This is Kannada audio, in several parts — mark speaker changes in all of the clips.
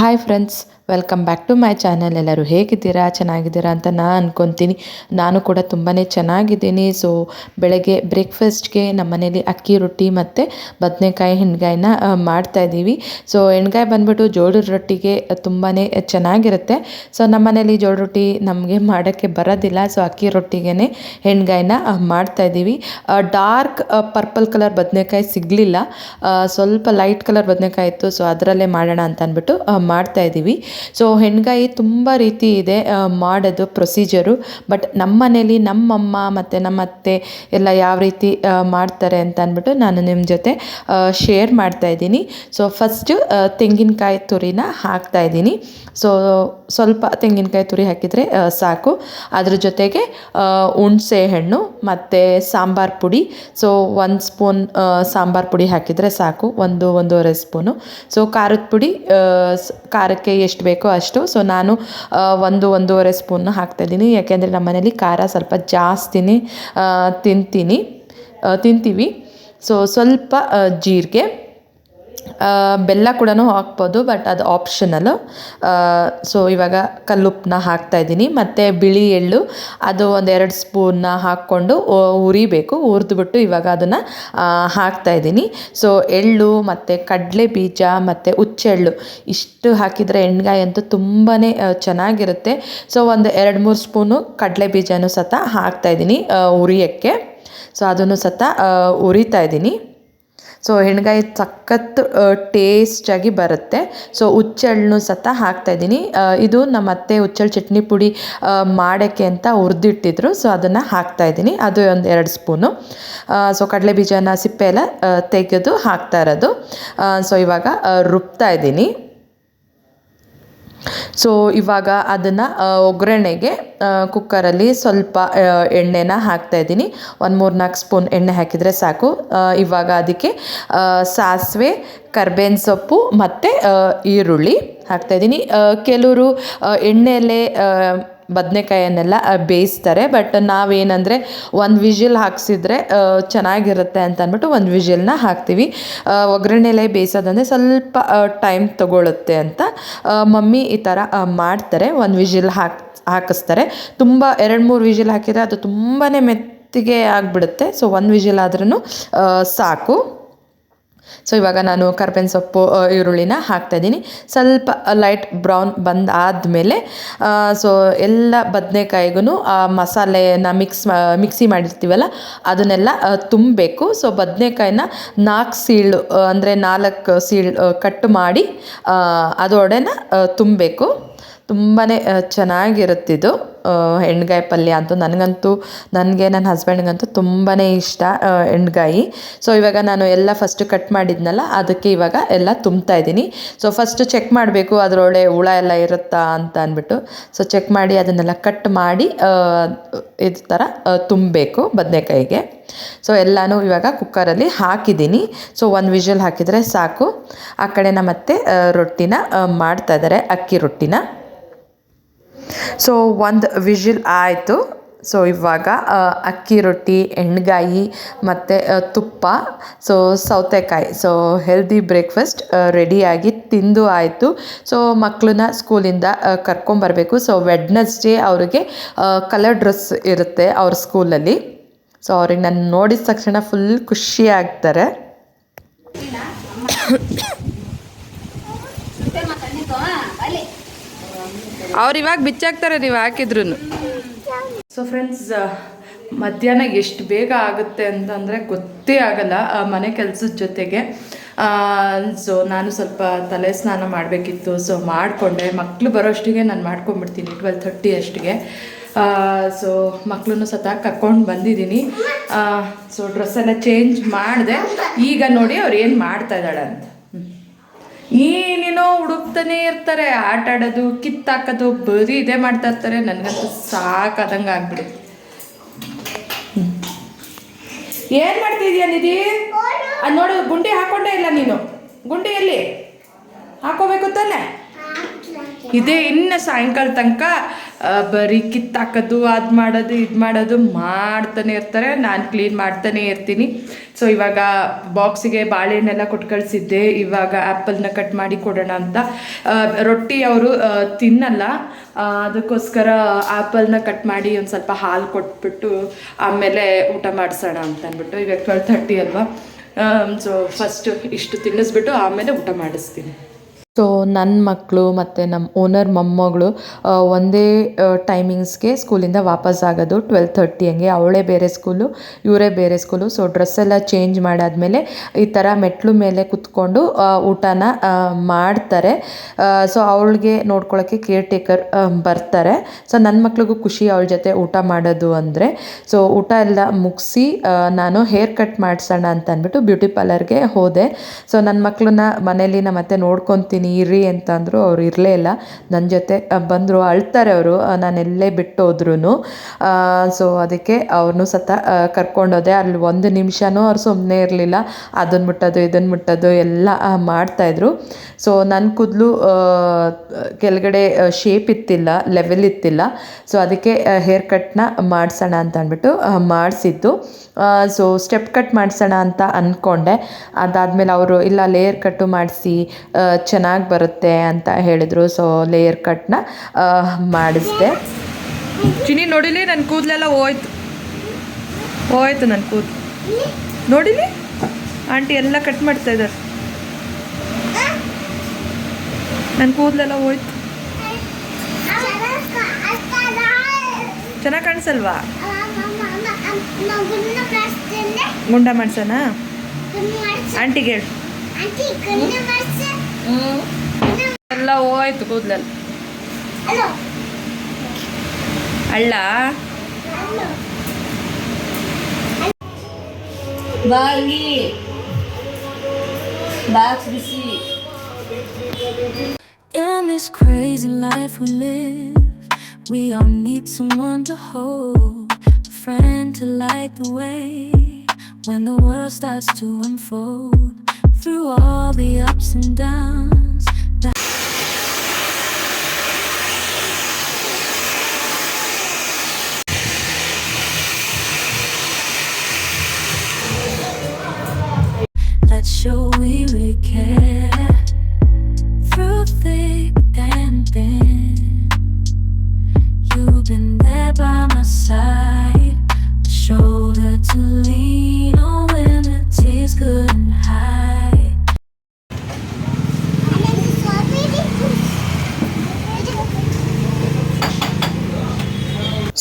Speaker 1: Hi friends welcome back to my channel ಎಲ್ಲರೂ ಹೇಗಿದ್ದೀರಾ? ಚೆನ್ನಾಗಿದ್ದೀರಾ ಅಂತ ನಾನು ಅಂದ್ಕೊತೀನಿ ನಾನು ಕೂಡ ತುಂಬಾ ಚೆನ್ನಾಗಿದ್ದೀನಿ. ಸೊ ಬೆಳಗ್ಗೆ ಬ್ರೇಕ್ಫಾಸ್ಟ್ಗೆ ನಮ್ಮ ಮನೇಲಿ ಅಕ್ಕಿ ರೊಟ್ಟಿ ಮತ್ತು ಬದನೆಕಾಯಿ ಎಣ್ಗಾಯಿನ ಮಾಡ್ತಾಯಿದ್ದೀವಿ ಸೊ ಎಣ್ಗಾಯಿ ಬಂದ್ಬಿಟ್ಟು ಜೋಳದ ರೊಟ್ಟಿಗೆ ತುಂಬಾ ಚೆನ್ನಾಗಿರುತ್ತೆ. ಸೊ ನಮ್ಮ ಮನೇಲಿ ಜೋಳ ರೊಟ್ಟಿ ನಮಗೆ ಮಾಡೋಕ್ಕೆ ಬರೋದಿಲ್ಲ. ಸೊ ಅಕ್ಕಿ ರೊಟ್ಟಿಗೆ ಎಣ್ಗಾಯಿನ ಮಾಡ್ತಾಯಿದ್ದೀವಿ ಡಾರ್ಕ್ ಪರ್ಪಲ್ ಕಲರ್ ಬದನೆಕಾಯಿ ಸಿಗಲಿಲ್ಲ. ಸ್ವಲ್ಪ ಲೈಟ್ ಕಲರ್ ಬದನೆಕಾಯಿ ಇತ್ತು. ಸೊ ಅದರಲ್ಲೇ ಮಾಡೋಣ ಅಂತ ಅಂದ್ಬಿಟ್ಟು ಮಾಡ್ತಾಯಿದ್ದೀವಿ ಸೊ ಹೆಣ್ಗಾಯಿ ತುಂಬ ರೀತಿ ಇದೆ ಮಾಡೋದು ಪ್ರೊಸೀಜರು ಬಟ್ ನಮ್ಮ ಮನೇಲಿ ನಮ್ಮಮ್ಮ ಮತ್ತು ನಮ್ಮ ಅತ್ತೆ ಎಲ್ಲ ಯಾವ ರೀತಿ ಮಾಡ್ತಾರೆ ಅಂತ ಅಂದ್ಬಿಟ್ಟು ನಾನು ನಿಮ್ಮ ಜೊತೆ ಶೇರ್ ಮಾಡ್ತಾ ಇದ್ದೀನಿ. ಸೊ ಫಸ್ಟು ತೆಂಗಿನಕಾಯಿ ತುರಿನ ಹಾಕ್ತಾ ಇದ್ದೀನಿ. ಸೊ ಸ್ವಲ್ಪ ತೆಂಗಿನಕಾಯಿ ತುರಿ ಹಾಕಿದರೆ ಸಾಕು. ಅದ್ರ ಜೊತೆಗೆ ಹುಣಸೆ ಹಣ್ಣು ಮತ್ತು ಸಾಂಬಾರು ಪುಡಿ. ಸೊ ಒಂದು ಸ್ಪೂನ್ ಸಾಂಬಾರು ಪುಡಿ ಹಾಕಿದರೆ ಸಾಕು. ಒಂದು, ಒಂದೂವರೆ ಸ್ಪೂನು ಸೊ ಖಾರದ ಪುಡಿ ಖಾರಕ್ಕೆ ಎಷ್ಟು ಬೇಕೋ ಅಷ್ಟು. ಸೊ ನಾನು ಒಂದು ಒಂದೂವರೆ ಸ್ಪೂನ್ ಹಾಕ್ತಾಯಿದ್ದೀನಿ ಯಾಕೆಂದರೆ ನಮ್ಮ ಮನೇಲಿ ಖಾರ ಸ್ವಲ್ಪ ಜಾಸ್ತಿನೇ ತಿಂತೀನಿ ತಿಂತೀವಿ. ಸೊ ಸ್ವಲ್ಪ ಜೀರಿಗೆ. ಬೆಲ್ಲ ಕೂಡ ಹಾಕ್ಬೋದು ಬಟ್ ಅದು ಆಪ್ಷನಲ್ಲು ಸೊ ಇವಾಗ ಕಲ್ಲುಪ್ಪನ್ನ ಹಾಕ್ತಾಯಿದ್ದೀನಿ ಮತ್ತು ಬಿಳಿ ಎಳ್ಳು, ಅದು ಒಂದೆರಡು ಸ್ಪೂನ್ನ ಹಾಕ್ಕೊಂಡು ಹುರಿಬೇಕು ಹುರಿದ್ಬಿಟ್ಟು ಇವಾಗ ಅದನ್ನು ಹಾಕ್ತಾಯಿದ್ದೀನಿ ಸೊ ಎಳ್ಳು ಮತ್ತು ಕಡಲೆ ಬೀಜ ಮತ್ತು ಹುಚ್ಚೆಳ್ಳು ಇಷ್ಟು ಹಾಕಿದರೆ ಎಣ್ಗಾಯಿ ಅಂತೂ ತುಂಬಾ ಚೆನ್ನಾಗಿರುತ್ತೆ. ಸೊ ಒಂದು ಎರಡು ಮೂರು ಸ್ಪೂನು ಕಡಲೆ ಬೀಜನೂ ಸತ ಹಾಕ್ತಾಯಿದ್ದೀನಿ ಉರಿಯೋಕ್ಕೆ. ಸೊ ಅದನ್ನು ಸತ ಉರಿತಾ ಇದ್ದೀನಿ. ಸೊ ಹೆಣ್ಗಾಯಿ ಸಖತ್ ಟೇಸ್ಟಾಗಿ ಬರುತ್ತೆ. ಸೊ ಹುಚ್ಚೆಳ್ಳನ್ನು ಸತ ಹಾಕ್ತಾಯಿದ್ದೀನಿ ಇದು ನಮ್ಮ ಅತ್ತೆ ಹುಚ್ಚೆಳ್ಳು ಚಟ್ನಿ ಪುಡಿ ಮಾಡೋಕ್ಕೆ ಅಂತ ಹುರಿದಿಟ್ಟಿದ್ರು. ಸೊ ಅದನ್ನು ಹಾಕ್ತಾಯಿದ್ದೀನಿ ಅದು ಒಂದು ಎರಡು ಸ್ಪೂನು. ಸೊ ಕಡಲೆ ಬೀಜನ ಸಿಪ್ಪೆ ಎಲ್ಲ ತೆಗೆದು ಹಾಕ್ತಾ ಇರೋದು. ಸೊ ಇವಾಗ ರುಬ್ತಾ ಇದ್ದೀನಿ. ಸೊ ಇವಾಗ ಅದನ್ನು ಒಗ್ಗರಣೆಗೆ ಕುಕ್ಕರಲ್ಲಿ ಸ್ವಲ್ಪ ಎಣ್ಣೆನ ಹಾಕ್ತಾಯಿದ್ದೀನಿ ಒಂದು ಮೂರು ನಾಲ್ಕು ಸ್ಪೂನ್ ಎಣ್ಣೆ ಹಾಕಿದರೆ ಸಾಕು. ಇವಾಗ ಅದಕ್ಕೆ ಸಾಸಿವೆ, ಕರ್ಬೇವಿನ ಸೊಪ್ಪು ಮತ್ತು ಈರುಳ್ಳಿ ಹಾಕ್ತಾಯಿದ್ದೀನಿ ಕೆಲವರು ಎಣ್ಣೆಯಲ್ಲೇ ಬದನೆಕಾಯನ್ನೆಲ್ಲ ಬೇಯಿಸ್ತಾರೆ. ಬಟ್ ನಾವೇನಂದರೆ, ಒಂದು ವಿಜಿಲ್ ಹಾಕ್ಸಿದ್ರೆ ಚೆನ್ನಾಗಿರುತ್ತೆ ಅಂತ ಅಂದ್ಬಿಟ್ಟು ಒಂದು ವಿಜಿಲ್ನ ಹಾಕ್ತೀವಿ. ಒಗ್ಗರಣೆಲೆ ಬೇಯಿಸೋದಂದರೆ ಸ್ವಲ್ಪ ಟೈಮ್ ತಗೊಳ್ಳುತ್ತೆ ಅಂತ ಮಮ್ಮಿ ಈ ಥರ ಮಾಡ್ತಾರೆ. ಒಂದು ವಿಜಿಲ್ ಹಾಕಿ, ಹಾಕಿಸ್ತಾರೆ. ತುಂಬ, ಎರಡು ಮೂರು ವಿಜಿಲ್ ಹಾಕಿದರೆ ಅದು ತುಂಬಾ ಮೆತ್ತಿಗೆ ಆಗಿಬಿಡುತ್ತೆ. ಸೊ ಒಂದು ವಿಜಿಲ್ ಆದ್ರೂ ಸಾಕು. ಸೊ ಇವಾಗ ನಾನು ಕರ್ಬೇವಿನ ಸೊಪ್ಪು ಈರುಳ್ಳಿನ ಹಾಕ್ತಾಯಿದ್ದೀನಿ ಸ್ವಲ್ಪ ಲೈಟ್ ಬ್ರೌನ್ ಬಂದಾದಮೇಲೆ ಸೊ ಎಲ್ಲ ಬದನೆಕಾಯಿಗೂ ಆ ಮಸಾಲೆನ ಮಿಕ್ಸ್ ಮಿಕ್ಸಿ ಮಾಡಿರ್ತೀವಲ್ಲ, ಅದನ್ನೆಲ್ಲ ತುಂಬಬೇಕು. ಸೊ ಬದನೆಕಾಯಿನ ನಾಲ್ಕು ಸೀಳು, ಅಂದರೆ ನಾಲ್ಕು ಸೀಳು ಕಟ್ ಮಾಡಿ ಅದೊಡೆನ ತುಂಬಬೇಕು. ತುಂಬಾ ಚೆನ್ನಾಗಿರುತ್ತಿದ್ದು ಎಣ್ಗಾಯಿ ಪಲ್ಯ ಅಂತೂ ನನಗಂತೂ, ನನಗೆ ನನ್ನ ಹಸ್ಬೆಂಡ್ಗಂತೂ ತುಂಬಾ ಇಷ್ಟ ಎಣ್ಗಾಯಿ ಸೊ ಇವಾಗ ನಾನು ಎಲ್ಲ ಫಸ್ಟು ಕಟ್ ಮಾಡಿದ್ನಲ್ಲ, ಅದಕ್ಕೆ ಇವಾಗ ಎಲ್ಲ ತುಂಬ್ತಾ ಇದ್ದೀನಿ. ಸೊ ಫಸ್ಟು ಚೆಕ್ ಮಾಡಬೇಕು ಅದರೊಳಗೆ ಹುಳ ಎಲ್ಲ ಇರುತ್ತಾ ಅಂತ ಅಂದ್ಬಿಟ್ಟು. ಸೊ ಚೆಕ್ ಮಾಡಿ ಅದನ್ನೆಲ್ಲ ಕಟ್ ಮಾಡಿ ಇದು ಥರ ತುಂಬಬೇಕು ಬದನೆಕಾಯಿಗೆ. ಸೊ ಎಲ್ಲನೂ ಇವಾಗ ಕುಕ್ಕರಲ್ಲಿ ಹಾಕಿದ್ದೀನಿ. ಸೊ ಒಂದು ವಿಷಲ್ ಹಾಕಿದರೆ ಸಾಕು. ಆ ಕಡೆ ನಮ್ಮತ್ತೆ ರೊಟ್ಟಿನ ಮಾಡ್ತಾ ಇದ್ದಾರೆ, ಅಕ್ಕಿ ರೊಟ್ಟಿನ. ಸೊ ಒಂದು ವಿಷಿಲ್ ಆಯಿತು. ಸೊ ಇವಾಗ ಅಕ್ಕಿ ರೊಟ್ಟಿ ಎಣ್ಣೆಗಾಯಿ ಮತ್ತು ತುಪ್ಪ ಸೊ ಸೌತೆಕಾಯಿ. ಸೊ ಹೆಲ್ದಿ ಬ್ರೇಕ್ಫಾಸ್ಟ್ ರೆಡಿಯಾಗಿ ತಿಂದು ಆಯಿತು. ಸೊ ಮಕ್ಕಳನ್ನ ಸ್ಕೂಲಿಂದ ಕರ್ಕೊಂಬರಬೇಕು. ಸೊ ವೆಡ್ನಸ್ಡೇ ಅವರಿಗೆ ಕಲರ್ ಡ್ರೆಸ್ ಇರುತ್ತೆ ಅವ್ರ ಸ್ಕೂಲಲ್ಲಿ ಸೊ ಅವ್ರಿಗೆ ನಾನು ನೋಡಿದ ತಕ್ಷಣ ಫುಲ್ ಖುಷಿ ಆಗ್ತಾರೆ. ಅವ್ರು ಇವಾಗ ಬಿಚ್ಚಾಕ್ತಾರೆ ನೀವು ಹಾಕಿದ್ರು ಸೊ ಫ್ರೆಂಡ್ಸ್ ಮಧ್ಯಾಹ್ನ ಎಷ್ಟು ಬೇಗ ಆಗುತ್ತೆ ಅಂತಂದರೆ ಗೊತ್ತೇ ಆಗಲ್ಲ ಮನೆ ಕೆಲಸದ ಜೊತೆಗೆ. ಸೊ ನಾನು ಸ್ವಲ್ಪ ತಲೆ ಸ್ನಾನ ಮಾಡಬೇಕಿತ್ತು ಸೊ ಮಾಡಿಕೊಂಡೆ. ಮಕ್ಕಳು ಬರೋಷ್ಟಿಗೆ ನಾನು ಮಾಡ್ಕೊಂಡ್ಬಿಡ್ತೀನಿ ಟ್ವೆಲ್ ಥರ್ಟಿ ಅಷ್ಟಿಗೆ. ಸೊ ಮಕ್ಕಳನ್ನು ಸತ ಕರ್ಕೊಂಡು ಬಂದಿದ್ದೀನಿ. ಸೊ ಡ್ರೆಸ್ಸೆಲ್ಲ ಚೇಂಜ್ ಮಾಡಿದೆ. ಈಗ ನೋಡಿ ಅವ್ರು ಏನು ಮಾಡ್ತಾ ಇದ್ದಾಳೆ ಅಂತ. ಏನೇನೋ ಹುಡುಕ್ತಾನೆ ಇರ್ತಾರೆ, ಆಟ ಆಡೋದು, ಕಿತ್ತಾಕೋದು, ಬರೀ ಇದೇ ಮಾಡ್ತಾ ಇರ್ತಾರೆ, ನನಗಂತೂ ಸಾಕಾದಂಗೆ ಆಗ್ಬಿಡುತ್ತೆ. ಏನು ಮಾಡ್ತಿದ್ಯಾ ನಿಧಿ? ಅದು ನೋಡು, ಗುಂಡಿ ಹಾಕೊಂಡೇ ಇಲ್ಲ ನೀನು. ಗುಂಡಿ ಎಲ್ಲಿ ಹಾಕೋಬೇಕು ತಾನೆ?
Speaker 2: ಇದೇ ಇನ್ನು ಸಾಯಂಕಾಲ ತನಕ ಬರೀ ಕಿತ್ತಾಕೋದು ಅದು ಮಾಡೋದು, ಇದು ಮಾಡೋದು ಮಾಡ್ತಾನೆ ಇರ್ತಾರೆ. ನಾನು ಕ್ಲೀನ್ ಮಾಡ್ತಾನೆ ಇರ್ತೀನಿ. ಸೊ ಇವಾಗ ಬಾಕ್ಸಿಗೆ ಬಾಳೆಹಣ್ಣೆಲ್ಲ ಕೊಟ್ಟು ಕಳಿಸಿದ್ದೆ. ಇವಾಗ ಆ್ಯಪಲ್ನ ಕಟ್ ಮಾಡಿ ಕೊಡೋಣ ಅಂತ. ರೊಟ್ಟಿ ಅವರು ತಿನ್ನಲ್ಲ. ಅದಕ್ಕೋಸ್ಕರ ಆ್ಯಪಲ್ನ ಕಟ್ ಮಾಡಿ ಒಂದು ಸ್ವಲ್ಪ ಹಾಲು ಕೊಟ್ಬಿಟ್ಟು, ಆಮೇಲೆ ಊಟ ಮಾಡಿಸೋಣ ಅಂತ ಅಂದ್ಬಿಟ್ಟು. ಇವಾಗ ಟ್ವೆಲ್ ಥರ್ಟಿ ಅಲ್ವಾ? ಸೊ ಫಸ್ಟು ಇಷ್ಟು ತಿನ್ನಿಸ್ಬಿಟ್ಟು ಆಮೇಲೆ ಊಟ ಮಾಡಿಸ್ತೀನಿ.
Speaker 1: ಸೊ ನನ್ನ ಮಕ್ಕಳು ಮತ್ತು ನಮ್ಮ ಓನರ್ ಮೊಮ್ಮಗಳು ಒಂದೇ ಟೈಮಿಂಗ್ಸ್ಗೆ ಸ್ಕೂಲಿಂದ ವಾಪಸ್ ಆಗೋದು ಟ್ವೆಲ್ ಥರ್ಟಿ ಹಂಗೆ. ಅವಳೇ ಬೇರೆ ಸ್ಕೂಲು ಇವರೇ ಬೇರೆ ಸ್ಕೂಲು ಸೊ ಡ್ರೆಸ್ ಎಲ್ಲ ಚೇಂಜ್ ಮಾಡಾದ್ಮೇಲೆ ಈ ಥರ ಮೆಟ್ಲು ಮೇಲೆ ಕುತ್ಕೊಂಡು ಊಟನ ಮಾಡ್ತಾರೆ. ಸೊ ಅವಳಿಗೆ ನೋಡ್ಕೊಳ್ಳೋಕ್ಕೆ ಕೇರ್ ಟೇಕರ್ ಬರ್ತಾರೆ. ಸೊ ನನ್ನ ಮಕ್ಳಿಗೂ ಖುಷಿ ಅವಳ ಜೊತೆ ಊಟ ಮಾಡೋದು ಅಂದರೆ. ಸೊ ಊಟ ಎಲ್ಲ ಮುಗಿಸಿ ನಾನು ಹೇರ್ ಕಟ್ ಮಾಡಿಸೋಣ ಅಂತ ಅಂದ್ಬಿಟ್ಟು ಬ್ಯೂಟಿ ಪಾರ್ಲರ್ಗೆ ಹೋದೆ. ಸೊ ನನ್ನ ಮಕ್ಕಳನ್ನ ಮನೇಲಿ ನಮ್ಮ ಮತ್ತೆ ನೋಡ್ಕೊತೀನಿ. ಇರ್ರಿ ಅಂತ ಅಂದರು ಅವ್ರು ಇರಲೇ ಇಲ್ಲ. ನನ್ನ ಜೊತೆ ಬಂದರು, ಅಳ್ತಾರೆ ಅವರು ನಾನು ಎಲ್ಲೇ ಬಿಟ್ಟು ಹೋದ್ರೂ ಸೊ ಅದಕ್ಕೆ ಅವ್ರನ್ನೂ ಸತ ಕರ್ಕೊಂಡೋದೆ. ಅಲ್ಲಿ ಒಂದು ನಿಮಿಷನೂ ಅವ್ರು ಸುಮ್ಮನೆ ಇರಲಿಲ್ಲ. ಅದನ್ನು ಮುಟ್ಟೋದು ಇದನ್ನು ಮುಟ್ಟೋದು ಎಲ್ಲ ಮಾಡ್ತಾಯಿದ್ರು ಸೊ ನನ್ನ ಕೂದಲು ಕೆಳಗಡೆ ಶೇಪ್ ಇತ್ತಿಲ್ಲ ಲೆವೆಲ್ ಇತ್ತಿಲ್ಲ. ಸೊ ಅದಕ್ಕೆ ಹೇರ್ ಕಟ್ನ ಮಾಡಿಸೋಣ ಅಂತ ಅಂದ್ಬಿಟ್ಟು ಮಾಡಿಸಿದ್ದು. ಸೊ ಸ್ಟೆಪ್ ಕಟ್ ಮಾಡಿಸೋಣ ಅಂತ ಅಂದ್ಕೊಂಡೆ ಅದಾದಮೇಲೆ ಅವರು, ಇಲ್ಲ ಲೇಯರ್ ಕಟ್ಟು ಮಾಡಿಸಿ ಚೆನ್ನಾಗಿ ಬರುತ್ತೆ ಅಂತ ಹೇಳಿದರು. ಸೊ ಲೇಯರ್ ಕಟ್ನ ಮಾಡಿಸಿದೆ.
Speaker 2: ಚಿನಿ ನೋಡಿಲಿ? ನನ್ನ ಕೂದಲೆಲ್ಲ ಹೋಯ್ತು. ಹೋಯ್ತು ನನ್ನ ಕೂದಲು. ನೋಡಿಲಿ? ಆಂಟಿ ಎಲ್ಲ ಕಟ್ ಮಾಡ್ತಾ ಇದ್ದಾರೆ ನನ್ನ ಕೂದಲೆಲ್ಲ ಹೋಯ್ತು. ಚೆನ್ನಾಗಿ ಕಾಣಿಸಲ್ವಾ? ಗುಂಡ ಮಾಡ್ಸೋಣ ಆಂಟಿಗೆ ಹೇಳು. ಎಲ್ಲ ಹೋಯ್ತು ಕೂದಲೆಲ್ಲ ಅಳ್ಳ
Speaker 3: ಬಾಗಿ ಬಾಕ್ಸ್ ಬಿಸಿ
Speaker 4: In this crazy life we live, we all need someone to hold, a friend to light the way when the world starts to unfold. Through all the ups and downs,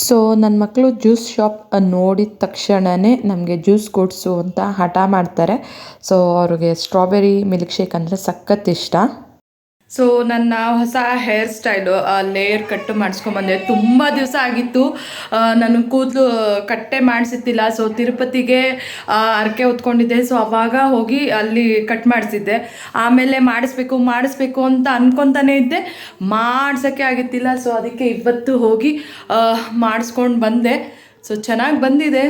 Speaker 1: so ನನ್ನ ಮಕ್ಕಳು ಜ್ಯೂಸ್ ಶಾಪ್ ನೋಡಿದ ತಕ್ಷಣವೇ ನಮಗೆ ಜ್ಯೂಸ್ ಕೊಡಿಸು ಅಂತ ಹಠ ಮಾಡ್ತಾರೆ. ಸೊ ಅವ್ರಿಗೆ ಸ್ಟ್ರಾಬೆರಿ ಮಿಲ್ಕ್ ಶೇಕ್ ಅಂದರೆ ಸಖತ್ ಇಷ್ಟ.
Speaker 2: ಸೊ ನನ್ನ ಹೊಸ ಹೇರ್ ಸ್ಟೈಲು ಲೇಯರ್ ಕಟ್ಟು ಮಾಡಿಸ್ಕೊಂಬಂದೆ ತುಂಬ ದಿವಸ ಆಗಿತ್ತು. ನಾನು ಕೂದಲು ಕಟ್ಟೆ ಮಾಡಿಸಿದ್ದಿಲ್ಲ. ಸೊ ತಿರುಪತಿಗೆ ಅರಕೆ ಹೊತ್ಕೊಂಡಿದ್ದೆ. ಸೊ ಅವಾಗ ಹೋಗಿ ಅಲ್ಲಿ ಕಟ್ ಮಾಡಿಸಿದ್ದೆ. ಆಮೇಲೆ ಮಾಡಿಸ್ಬೇಕು ಮಾಡಿಸ್ಬೇಕು ಅಂತ ಅನ್ಕೊತಾನೆ ಇದ್ದೆ. ಮಾಡ್ಸೋಕ್ಕೆ ಆಗಿತ್ತಿಲ್ಲ. ಸೊ ಅದಕ್ಕೆ ಇವತ್ತು ಹೋಗಿ ಮಾಡಿಸ್ಕೊಂಡು ಬಂದೆ. ಸೊ ಚೆನ್ನಾಗಿ ಬಂದಿದೆ.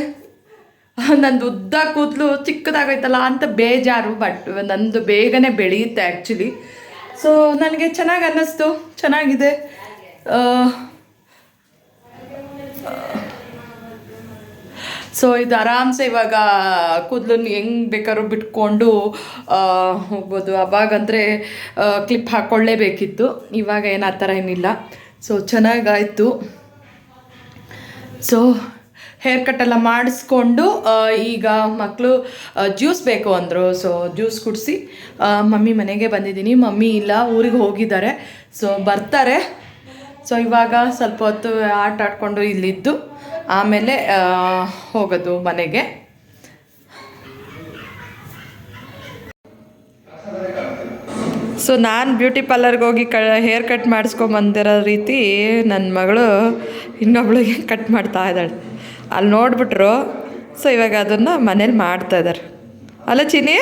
Speaker 2: ನಂದು ಉದ್ದ ಕೂದಲು ಚಿಕ್ಕದಾಗೈತಲ್ಲ ಅಂತ ಬೇಜಾರು ಬಟ್ ನಂದು ಬೇಗನೆ ಬೆಳೆಯುತ್ತೆ ಆ್ಯಕ್ಚುಲಿ ಸೊ ನನಗೆ ಚೆನ್ನಾಗಿ ಅನ್ನಿಸ್ತು. ಚೆನ್ನಾಗಿದೆ. ಸೊ ಇದು ಆರಾಮ್ಸೆ ಇವಾಗ ಕೂದಲನ್ನು ಹೆಂಗೆ ಬೇಕಾದ್ರೂ ಬಿಟ್ಕೊಂಡು ಹೋಗ್ಬೋದು. ಅವಾಗಂದರೆ ಕ್ಲಿಪ್ ಹಾಕ್ಕೊಳ್ಳೇಬೇಕಿತ್ತು ಇವಾಗ ಏನು ಆ ಥರ ಏನಿಲ್ಲ. ಸೊ ಚೆನ್ನಾಗಾಯಿತು. ಸೊ ಹೇರ್ ಕಟ್ ಎಲ್ಲ ಮಾಡಿಸ್ಕೊಂಡು ಈಗ ಮಕ್ಕಳು ಜ್ಯೂಸ್ ಬೇಕು ಅಂದರು. ಸೊ ಜ್ಯೂಸ್ ಕುಡಿಸಿ ಮಮ್ಮಿ ಮನೆಗೆ ಬಂದಿದ್ದೀನಿ. ಮಮ್ಮಿ ಇಲ್ಲ, ಊರಿಗೆ ಹೋಗಿದ್ದಾರೆ. ಸೊ ಬರ್ತಾರೆ. ಸೊ ಇವಾಗ ಸ್ವಲ್ಪ ಹೊತ್ತು ಆಟ ಆಡ್ಕೊಂಡು ಇಲ್ಲಿದ್ದು. ಆಮೇಲೆ ಹೋಗೋದು ಮನೆಗೆ. ಸೊ ನಾನು ಬ್ಯೂಟಿ ಪಾರ್ಲರ್ಗೆ ಹೋಗಿ ಕ ಹೇರ್ ಕಟ್ ಮಾಡಿಸ್ಕೊಂಬಂದಿರೋ ರೀತಿ ನನ್ನ ಮಗಳು ಇನ್ನೊಬ್ಳಿಗೆ ಕಟ್ ಮಾಡ್ತಾ ಇದ್ದಾಳೆ. ಅಲ್ಲಿ ನೋಡ್ಬಿಟ್ರು. ಸೊ ಇವಾಗ ಅದನ್ನು ಮನೇಲಿ ಮಾಡ್ತಾ ಇದ್ದಾರೆ ಅಲ್ಲ ಚಿನಿ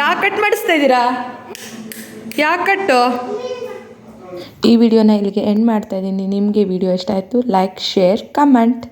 Speaker 2: ಯಾಕೆ ಕಟ್ ಮಾಡಿಸ್ತಾ ಇದ್ದೀರಾ? ಯಾಕೆ ಕಟ್ಟು
Speaker 1: ಈ ವಿಡಿಯೋನ ಇಲ್ಲಿಗೆ ಎಂಡ್ ಮಾಡ್ತಾ ಇದ್ದೀನಿ. ನಿಮಗೆ ವಿಡಿಯೋ ಇಷ್ಟ ಆಯಿತು ಲೈಕ್ ಶೇರ್ ಕಮೆಂಟ್